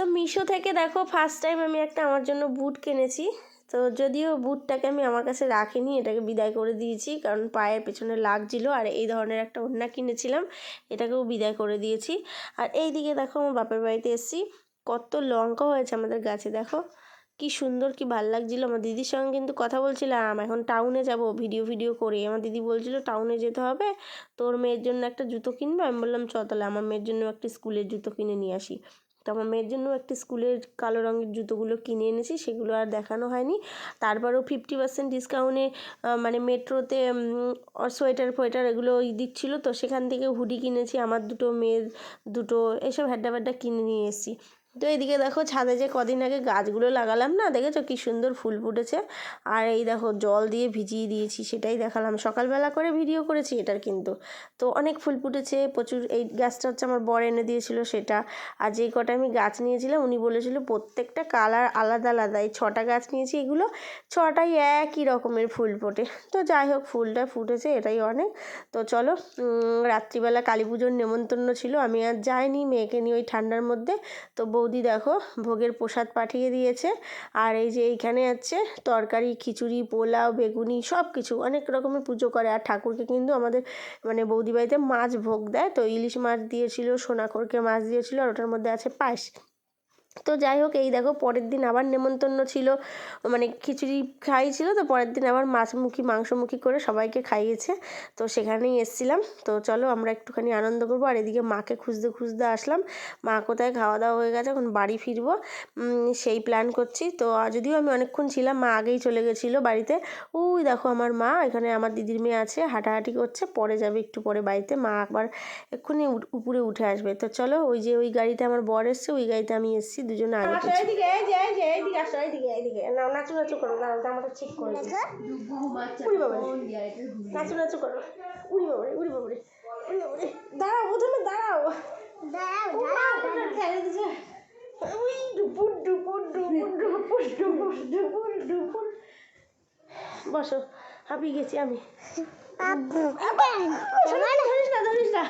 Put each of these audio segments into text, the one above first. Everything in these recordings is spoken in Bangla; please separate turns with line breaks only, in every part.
তো মিশো থেকে দেখো ফার্স্ট টাইম আমি একটা আমার জন্য বুট কিনেছি। তো যদিও বুটটাকে আমি আমার কাছে রাখিনি, এটাকে বিদায় করে দিয়েছি কারণ পায়ের পেছনে লাগছিল আর এই ধরনের একটা ওড়না কিনেছিলাম, এটাকেও বিদায় করে দিয়েছি। আর এই দিকে দেখো আমার বাপের বাড়িতে এসেছি, কত লঙ্কা হয়েছে আমাদের গাছে, দেখো। কি সুন্দর, কি ভালো লাগছিল। আমার দিদির সঙ্গে কিন্তু কথা বলছিলাম, এখন টাউনে যাব ভিডিও ভিডিও করে। আমার দিদি বলছিল টাউনে যেতে হবে, তোর মেয়ের জন্য একটা জুতো কিনবে? আমি বললাম, চ তাহলে, আমার মেয়ের জন্য একটা স্কুলের জুতো কিনে নিয়ে আসি। তো আমার মেয়ের জন্য একটি স্কুলের কালো রঙের জুতোগুলো কিনে এনেছি, সেগুলো আর দেখানো হয়নি। তারপরেও ফিফটি পার্সেন্ট ডিসকাউন্টে মানে মেট্রোতে সোয়েটার ফোয়েটার এগুলো দিচ্ছিল। তো সেখান থেকে হুডি কিনেছি, আমার দুটো মেয়ের দুটো, এসব হ্যাড্ডা ফ্যাড্ডা কিনে নিয়ে এসেছি। তো এদিকে দেখো ছাদে যে কদিন আগে গাছগুলো লাগালাম না, দেখেছ কি সুন্দর ফুল ফুটেছে? আর এই দেখো জল দিয়ে ভিজিয়ে দিয়েছি সেটাই দেখালাম। সকালবেলা করে ভিডিও করেছি এটার কিন্তু। তো অনেক ফুল ফুটেছে, প্রচুর এই গাছটা হচ্ছে আমার বর এনে দিয়েছিল সেটা। আর যেই কটা আমি গাছ নিয়েছিলাম, উনি বলেছিল প্রত্যেকটা কালার আলাদা আলাদা। এই ছটা গাছ নিয়েছি এগুলো, ছটাই একই রকমের ফুল ফোটে। তো যাই হোক, ফুলটা ফুটেছে, এটাই অনেক। তো চলো রাত্রিবেলা কালী পুজোর নেমন্তন্ন ছিল। আমি আর যাইনি, মেয়েকে নিয়ে ওই ঠান্ডার মধ্যে। তো বৌদি দেখো ভোগের প্রসাদ পাঠিয়ে দিয়েছে। আর এই যে এইখানে আছে তরকারি, খিচুড়ি, পোলাও, বেগুনি সব কিছু অনেক রকমের পুজো করে। আর ঠাকুরকে কিন্তু আমাদের মানে বৌদি বাড়িতে মাছ ভোগ দেয়। তো ইলিশ মাছ দিয়েছিল সোনাখড়কে মাছ দিয়েছিল। আর ওটার মধ্যে আছে পায়েস। তো যাই হোক, এই দেখো পরের দিন আবার নেমন্তন্ন ছিল। মানে খিচুড়ি খাইয়েছিল তো পরের দিন আবার মাছমুখী, মাংসমুখী করে সবাইকে খাইয়েছে। তো সেখানেই এসছিলাম। তো চলো আমরা একটুখানি আনন্দ করব। আর এদিকে মাকে খুঁজতে খুঁজতে আসলাম। মা কোথায়? খাওয়া দাওয়া হয়ে গেছে, এখন বাড়ি ফিরবো। সেই প্ল্যান করছি। তো যদিও আমি অনেকক্ষণ ছিলাম, মা আগেই চলে গেছিল বাড়িতে। ওই দেখো আমার মা, এখানে আমার দিদির মেয়ে আছে, হাঁটাহাঁটি করছে, পরে যাবে একটু পরে বাড়িতে। মা আবার এক্ষুনি উপরে উঠে আসবে। তো চলো ওই যে ওই গাড়িতে আমার বর এসছে, ওই গাড়িতে আমি এসেছি। দুজনে আগে
আসো এইদিকে এই যে এই যে এইদিকে আসো এইদিকে এইদিকে না নাচু নাচু করো না জামাটা ঠিক করে দিই। উড়ি বাবা নাচু নাচু করো। উড়ি বাবারে উড়ি বাবারে উড়ি বাবারে। দাঁড়াও প্রথমে দাঁড়াও। বসো হাঁপিয়ে গেছি আমি। ধরিস না ধরিস না।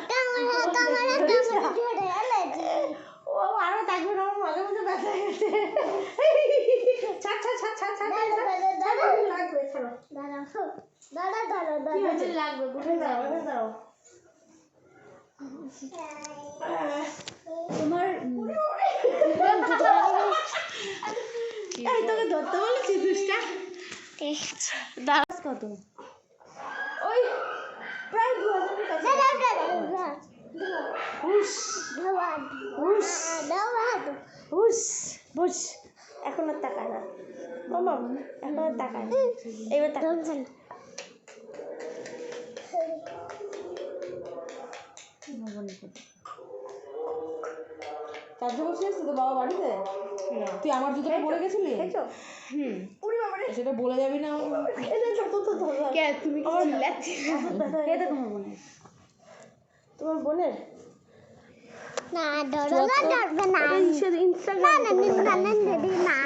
ধরিস না। ছাড়ো কি হয়েছে লাগবে ঘুরে দাও ঘুরে দাও
তোমার
এই তোকে ধরতে বলেছি দুষ্টা
দাঁড়া
কত
ওই প্রায় দু হাজারের কাছে হুস হুস হুস বুস এখন আর তাকায় না মামা এখন তাকায় এবার তাকায়।
চার্জে বসে আসছিস তো বাবা বাড়িতে? তুই আমার জুতোটা পরে গেছিলি? হুম। সেটা বলে যাবি না কে তুমি
হয়ে
তোমার মনে
তোমার বোনের?
না ডরো না। ডরবে না
ইনস্টাগ্রাম
না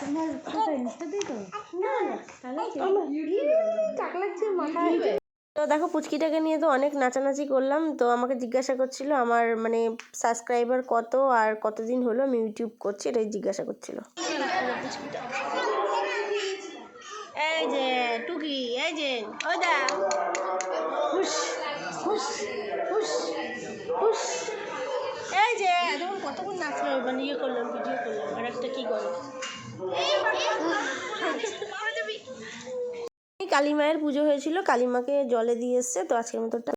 তোমার ফটো ইনস্টাতেই তো
না না আমার টাক লাগছে মাথায়
তো দেখো পুচকিটাকে নিয়ে তো অনেক নাচানাচি করলাম। তো আমাকে জিজ্ঞাসা করছিল আমার মানে সাবস্ক্রাইবার কত আর কতদিন হলো আমি ইউটিউব করছি? এটাই জিজ্ঞাসা করছিল। এই যে টুকি এই যে ওই দা হুস হুস হুস হুস এই যে দেখুন কতক্ষণ নাচলো মানে ইয়ে করলাম ভিডিও করলাম আর একটা কী করে কালী মায়ের পুজো হয়েছিল কালী মাকে জলে দিয়ে এসছে তো আজকের মতো